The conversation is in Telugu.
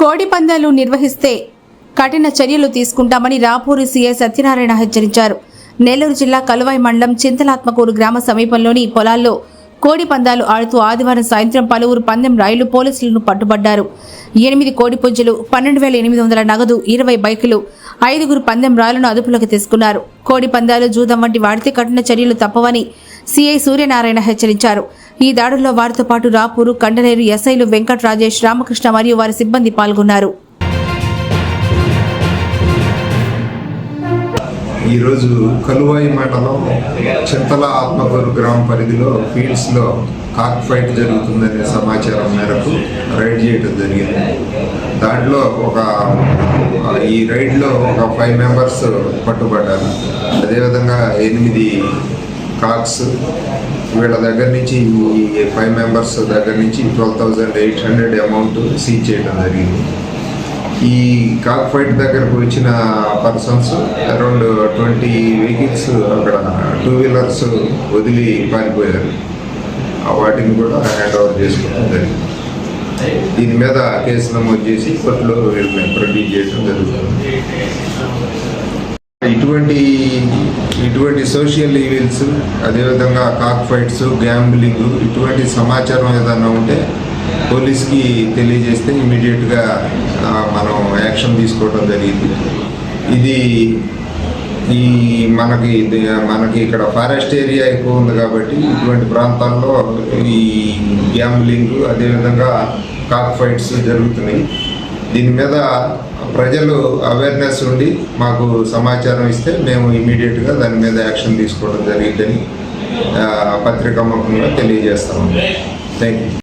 కోడి పందాలు నిర్వహిస్తే కఠిన చర్యలు తీసుకుంటామని రాపూరి సీఐ సత్యనారాయణ హెచ్చరించారు. నెల్లూరు జిల్లా కలువాయి మండలం చింతలాత్మకూరు గ్రామ సమీపంలోని పొలాల్లో కోడి పందాలు ఆడుతూ ఆదివారం సాయంత్రం పలువురు పందెం రాయులు పోలీసులను పట్టుబడ్డారు. ఎనిమిది కోడి పుంజులు పన్నెండు వేల ఎనిమిది వందల నగదు ఇరవై బైకులు ఐదుగురు పందెం రాయులను అదుపులోకి తీసుకున్నారు. కోడి పందాలు జూదం వంటి వాడితే కఠిన చర్యలు తప్పవని సీఐ సూర్యనారాయణ హెచ్చరించారు. ఈ దాడుల్లో వారితో పాటు రాపూరు కండనేరు ఎస్ఐలు వెంకట్ రాజేష్ రామకృష్ణ మరియు వారి సిబ్బంది పాల్గొన్నారు. ఈరోజు కలువాయి మండలం చింతల ఆత్మకూరు గ్రామ పరిధిలో ఫీల్డ్స్లో కాక్ ఫైట్ జరుగుతుందనే సమాచారం మేరకు రైడ్ చేయడం జరిగింది. దాంట్లో ఒక ఈ రైడ్లో ఒక ఫైవ్ మెంబర్స్ పట్టుబడ్డారు. అదేవిధంగా ఎనిమిది కార్క్స్ వీళ్ళ దగ్గర నుంచి ఈ ఫైవ్ మెంబర్స్ దగ్గర నుంచి twelve thousand eight hundred amount seize చేయడం జరిగింది. ఈ కాక్ ఫైట్ దగ్గరకు వచ్చిన పర్సన్స్ అరౌండ్ ట్వంటీ వెహికల్స్ అక్కడ టూ వీలర్స్ వదిలి పారిపోయారు. ఆ వాటిని కూడా హ్యాండ్ ఓవర్ చేసుకోవడం జరిగింది. దీని మీద కేసు నమోదు చేసి కోర్టులో వీళ్ళని ప్రొడ్యూస్ చేయడం జరుగుతుంది. ఇటువంటి ఇటువంటి సోషల్ ఈవెంట్స్ అదేవిధంగా కాక్ ఫైట్స్ గ్యాంబ్లింగ్ ఇటువంటి సమాచారం ఏదైనా ఉంటే పోలీస్కి తెలియజేస్తే ఇమీడియట్గా మనం యాక్షన్ తీసుకోవడం జరిగింది. ఇది ఈ మనకి మనకి ఇక్కడ ఫారెస్ట్ ఏరియా ఎక్కువ ఉంది కాబట్టి ఇటువంటి ప్రాంతాల్లో ఈ గ్యాంబ్లింగ్ అదేవిధంగా కాక్ ఫైట్స్ జరుగుతున్నాయి. దీని మీద ప్రజలు అవేర్నెస్ ఉండి మాకు సమాచారం ఇస్తే మేము ఇమీడియట్గా దాని మీద యాక్షన్ తీసుకోవడం జరిగిందని ఆ, పత్రికా ముఖంగా తెలియజేస్తాము థ్యాంక్ యూ